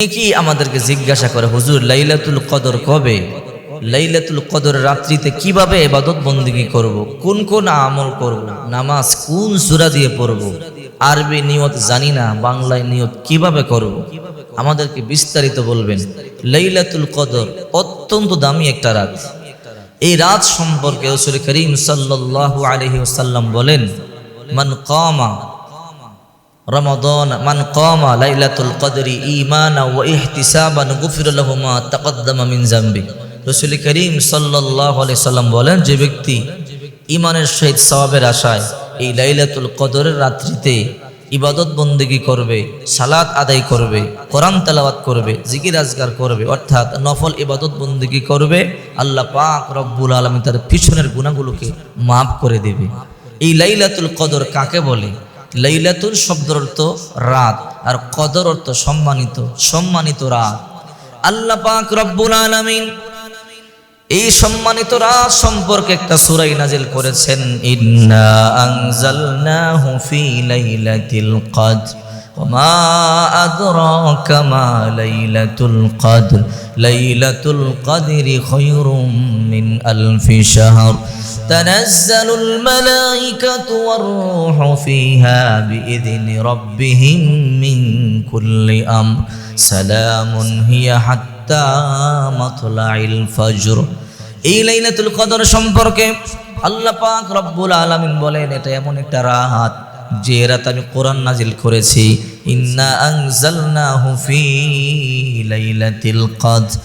কি আমাদেরকে জিজ্ঞাসা করে, হুজুর, লাইলাতুল কদর কবে লাইলাতুল কদর রাত্রিতে কীভাবে এবাদত বন্দিগি করব। কোন কোন আমল করব। নামাজ কোন সুরা দিয়ে পড়ব আরবি নিয়ত জানি না, বাংলায় নিয়ত কীভাবে করব। আমাদেরকে বিস্তারিত বলবেন, লাইলাতুল কদর অত্যন্ত দামি একটা রাত এই রাত সম্পর্কে রসুল করিম সাল্লাল্লাহু আলাইহি ওয়াসাল্লাম বলেন, মান কামা রমাদান মান কামা লাইলাতুল কদরি ঈমানা ওয়া ইহতিসাবান গুফির লাহু মা তাকদ্দামা মিন জাম্বি রসুল করিম আলাইহি সাল্লাম বলেন, যে ব্যক্তি ইমানের সহিত সওয়াবের আশায় এই লাইলাতুল কদরের রাত্রিতে ইবাদত বন্দেগী করবে, সালাত আদায় করবে, কোরআন তেলাওয়াত করবে, জিকির আজগার করবে, অর্থাৎ নফল ইবাদত বন্দেগী করবে, আল্লাহ পাক রব্বুল আলামিন তার পিছনের গুণাগুলোকে মাফ করে দেবে। এই লাইলাতুল কদর কাকে বলে? লাইলাতুল শব্দের অর্থ রাত আর কদর অর্থ সম্মানিত সম্মানিত রাত আল্লাহ পাক রব্বুল আলামিন এই সম্মানিত রাত সম্পর্কে একটা সূরাই নাজিল করেছেন ইন্না আনজালনাহু ফি লাইলাতিল কদর وما أدراك ما ليلة القدر ليلة القدر خير من ألف شهر تنزل الملائكة والروح فيها بإذن ربهم من كل أمر سلام هي حتى مطلع الفجر এই লাইলাতুল কদর সম্পর্কে আল্লাহ পাক রব্বুল আলামিন বলেন এটা এমন একটা রাত যে রাত আমি কোরআন নাজিল করেছি ইন্না আনজালনাহু ফি লাইলাতিল কদর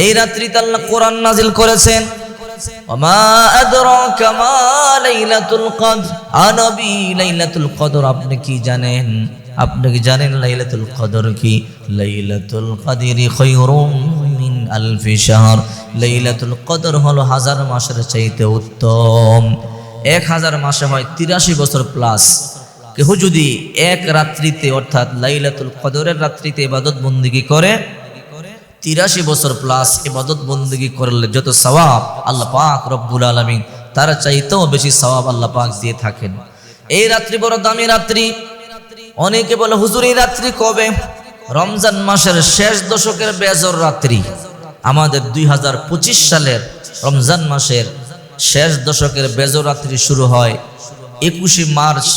এই রাত্রিতে আল্লাহ কোরআন নাজিল করেছেন ওমা আদরাকা মা লাইলাতুল কদর? আনবী লাইলাতুল কদর, আপনি কি জানেন? আপনি কি জানেন লাইলাতুল কদর কি? লাইলাতুল কদরি মিন আলফি শাহর। লাইলাতুল কদর হলো হাজার মাসের চাইতে উত্তম। এক হাজার মাসে হয় তিরাশি বছর প্লাস। কেহ যদি এক রাত্রিতে, অর্থাৎ লাইলাতুল কদরের রাত্রিতে ইবাদত বন্দিগি করে তিরাশি বছর প্লাস ইবাদত বন্দিগি করলে যত সওয়াব আল্লাহ পাক রব্বুল আলমিন, তার চাইতেও বেশি সওয়াব আল্লাহ পাক দিয়ে থাকেন। এই রাত্রি বড় দামি রাত্রি। অনেকে বলে, হুজুর, এই রাত্রি কবে? রমজান মাসের শেষ দশকের বেজর রাত্রি। আমাদের দুই হাজার পঁচিশ সালের রমজান মাসের শেষ দশকের বেজর রাত্রি শুরু হয় একুশে মার্চ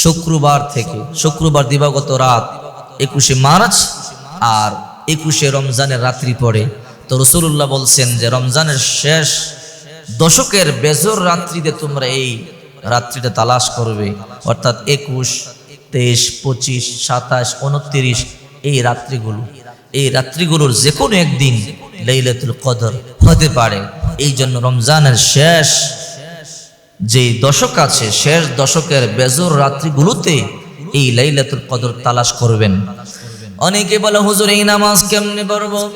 শুক্রবার থেকে। শুক্রবার দিবাগত রাত একুশে মার্চ আর একুশে রমজানের রাত্রি পড়ে, তো রসুল্লাহ বলছেন যে রমজানের শেষ দশকের বেজর রাত্রিতে তোমরা এই রাত্রিটা তালাশ করবে। অর্থাৎ একুশ, তেইশ, পঁচিশ, সাতাশ, উনত্রিশ এই রাত্রিগুলো। এই রাত্রিগুলোর যে কোনো একদিন লাইলাতুল কদর হতে পারে। এই জন্য রমজানের শেষ যে দশক আছে, শেষ দশকের বেজর রাত্রিগুলোতে এই লাইলাতুল কদর তালাশ করবেন। অনেকে বলে, হুজুর, এই নামাজ কেমনে পড়ব?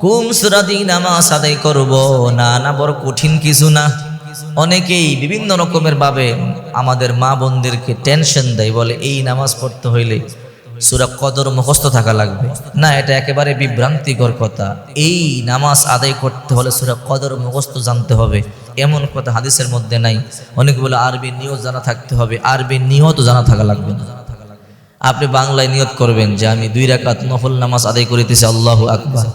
কোন সুরাদি নামাজ আদায় করব? না না, বড় কঠিন কিছু না। অনেকেই বিভিন্ন রকমের ভাবে আমাদের মা বোনদেরকে টেনশন দেয়, বলে, এই নামাজ পড়তে হইলে সুরা কদর মুখস্থ থাকা লাগবে। না, এটা একেবারে বিভ্রান্তিকর কথা। এই নামাজ আদায় করতে হলে সুরা কদর মুখস্থ জানতে হবে। এমন কথা হাদিসের মধ্যে নাই। অনেকে বলে, আরবি নিয়ত জানা থাকতে হবে। আরবি নিয়ত জানা থাকা লাগবে না। আপনি বাংলায় নিয়ত করবেন যে আমি দুই রাকাত নফল নামাজ আদায় করিতেছি, আল্লাহ আকবার।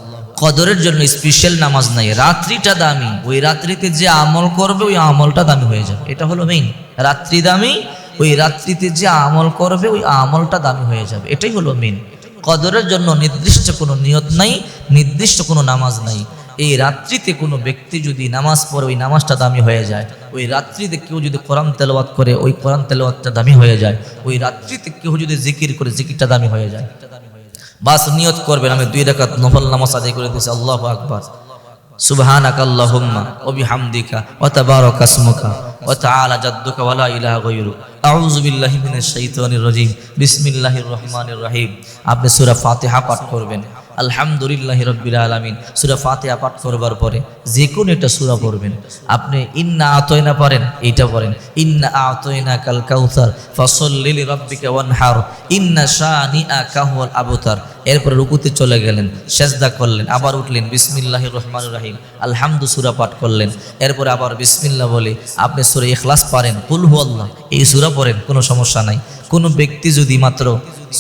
কদরের জন্য স্পেশাল নামাজ নাই, রাত্রিটা দামি। ওই রাত্রিতে যে আমল করবে, ওই আমলটা দামি হয়ে যাবে। এটা হলো মেইন রাত্রি দামি, ওই রাত্রিতে যে আমল করবে, ওই আমলটা দামি হয়ে যাবে। এটাই হলো মেইন কদরের জন্য নির্দিষ্ট কোনো নিয়ত নাই, নির্দিষ্ট কোনো নামাজ নাই। এই রাত্রিতে কোনো ব্যক্তি যদি নামাজ পড়ে, ওই নামাজটা দামি হয়ে যায়। ওই রাত্রিতে কেউ যদি কোরআন তেলাওয়াত করে, ওই কোরআন তেলাওয়াতটা দামি হয়ে যায়। ওই রাত্রিতে কেউ যদি জিকির করে, জিকিরটা দামি হয়ে যায়। বাস নিয়ত করবেন, আমি দুই রাকাত নফল নামাজ আদায় করে দিয়েছি। আল্লাহ আকবার। সুবহানাকা আল্লাহুম্মা ওয়া বিহামদিকা ওয়া তাবারাকা ইসমুকা ওয়া তাআলা জাদ্দুকা ওয়া লা ইলাহা গায়রুক আউযু বিল্লাহি মিনাশ শাইতানির রাজীম। বিসমিল্লাহির রহমানির রহিম। আপনি সূরা ফাতিহা পাঠ করবেন। আলহামদুলিল্লাহি রাব্বিল আলামিন। সূরা ফাতিহা পাঠ করবার পরে যে কোনো একটা সূরা পড়বেন। আপনি ইন্না আতয়না পারেন এইটা পড়েন। ইন্না আতয়না কাল কাউসার, ফসল্লি লিরাব্বিকা ওয়ানহার। ইন্না শানিআকা হুয়াল আবতার। এরপরে রুকুতে চলে গেলেন, সেজদা করলেন, আবার উঠলেন, বিসমিল্লাহির রহমানির রহিম, আলহামদু সূরা পাঠ করলেন। এরপরে আবার বিসমিল্লাহ বলে, আপনি সূরা ইখলাস পারেন কুল হু আল্লাহ এই সুরা পড়েন, কোনো সমস্যা নাই। কোনো ব্যক্তি যদি মাত্র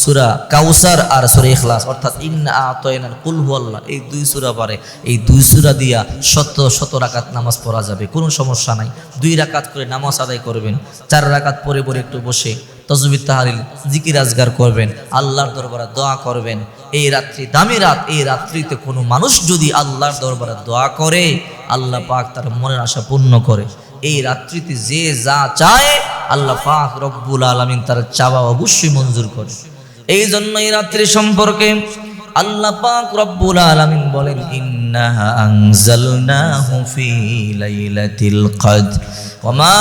সুরা কাউসার আর সুরা ইখলাস, অর্থাৎ ইন্না আতয়নাল কুল হুয়াল্লাহ, এই দুই সুরা পারে। এই দুই সুরা দিয়া শত শত রাকাত নামাজ পড়া যাবে, কোনো সমস্যা নাই। দুই রাকাত করে নামাজ আদায় করবেন, চার রাকাত পরে পরে একটু বসে তজবির তাহারিল জিকির আজগার করবেন, আল্লাহর দরবারে দোয়া করবেন। এই রাত্রি দামি রাত, এই রাত্রিতে কোনো মানুষ যদি আল্লাহর দরবারে দোয়া করে, আল্লাহ পাক তার মনের আশা পূর্ণ করে। এই রাত্রিতে যে যা চায়, আল্লাহ পাক রব্বুল আলমিন তার চাওয়া অবশ্যই মঞ্জুর করে। এই জন্য এই রাত্রি সম্পর্কে আল্লাহ পাক রব্বুল আলামিন বলেন, ইন্নাহা আনজালনাহু ফি লাইলাতিল কদর ওমা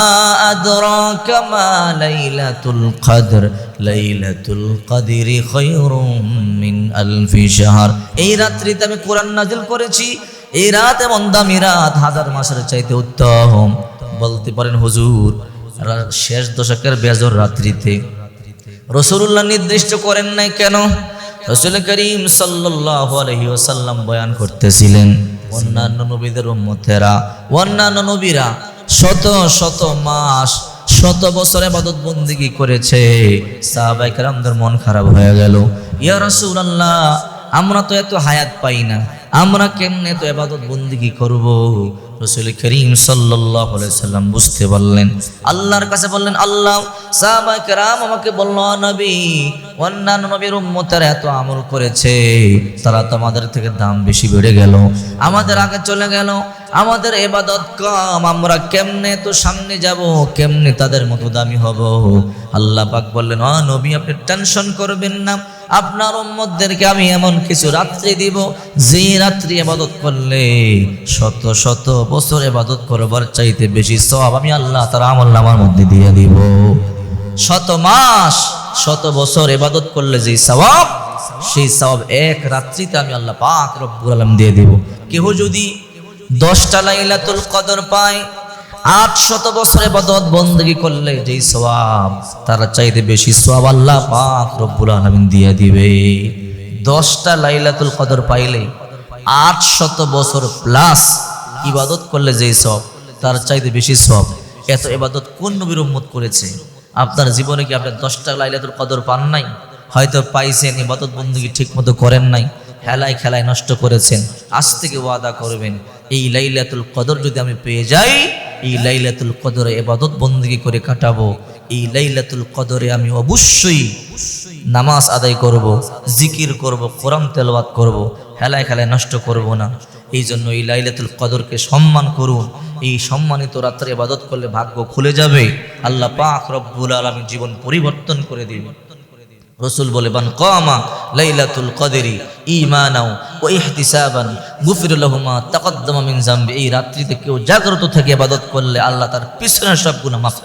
আদরাকা মা লাইলাতুল কদর, লাইলাতুল কদরি খায়রুম মিন আলফি শাহর। এই রাত্রিতে আমি কোরআন নাজিল করেছি, এই রাত এমন দামি রাত, হাজার মাসের চাইতে উত্তম। বলতে পারেন, হুজুর শেষ দশকের বেজর রাত্রিতে রসুল্লাহ নির্দিষ্ট করেন নাই কেন? রসুল করিম সাল্লাল্লাহু আলাইহি ওয়াসাল্লাম বয়ান করতেছিলেন, অন্যান্য নবীদের উম্মতেরা, অন্যান্য নবীরা শত শত মাস, শত বছর ইবাদত বন্দিগি করেছে। কেরামদের মন খারাপ হয়ে গেল। ইয়া রাসূলুল্লাহ, আমরা তো এত হায়াত পাই না, আমরা কেমনে তো এবাদত বন্দিগি করব? রসুল করিম সাল্লাম বুঝতে পারলেন। আল্লাহর কাছে বললেন, আল্লাহ সাহাবায়ে কেরাম আমাকে বলল নবী, অন্যান্য নবীর উম্মতেরা এত আমল করেছে, তারা তো আমাদের থেকে দাম বেশি বেড়ে গেল, আমাদের আগে চলে গেল, আমাদের এবাদত কম, আমরা কেমনে তো সামনে যাব, কেমনে তাদের মতো দামি হব? আল্লাহ পাক বললেন অ নবী, আপনি টেনশন করবেন না আপনার উম্মতদেরকে আমি এমন কিছু রাত্রি দিব, যে রাত্রি এবাদত করলে শত শত বছর এবাদত করবার চাইতে বেশি সব আমি আল্লাহ তার আমল নামার মধ্যে দিয়ে দিব। শত মাস, শত বছর এবাদত করলে যে সওয়াব, সেই সওয়াব এক রাত্রিতে আমি আল্লাহ পাক রব্বুল আলম দিয়ে দিব। কেহ যদি দশটা লাইলাতুল কদর পায় আট শত বছরে বদত বন্দী করলে যেই সওয়াব, তারা চাইতে বেশি সওয়াব আল্লাহ পাক রব্বুল আলামিন দিয়ে দিবে। দশটা লাইলাতুল কদর পাইলে আট শত বছর প্লাস ইবাদত করলে যেই সব তার চাইতে বেশি সব এত ইবাদত কোন নবীর উম্মত করেছে? আপনার জীবনে কি আপনি দশটা লাইলাতুল কদর পান নাই? হয়তো পাইছেন, ইবাদত বন্দী ঠিক মতো করেন নাই খেলায় খেলায় নষ্ট করেছেন, আজ থেকে ওয়াদা করবেন, এই লাইলাতুল কদর যদি আমি পেয়ে যাই এই লাইলাতুল কদরে এবাদত বন্দী করে কাটাবো। এই লাইলাতুল কদরে আমি অবশ্যই নামাজ আদায় করব, জিকির করব, কোরআন তেলাওয়াত করব, হেলায় খেলায় নষ্ট করব না। এই জন্য এই লাইলাতুল কদরকে সম্মান করুন। এই সম্মানিত রাত্রে ইবাদত করলে ভাগ্য খুলে যাবে। আল্লাহ পাক রব্বুল আলামিন জীবন পরিবর্তন করে দিবে রসুল বলে বান কমা লাইলাতুল কদেরি ইমানাও ও ইহতিসাবান, গুফির তাকদ্দমা মিন জাম্বি। এই রাত্রিতে কেউ জাগ্রত থেকে ইবাদত করলে আল্লাহ তার পিছনের সব গুণা মাফ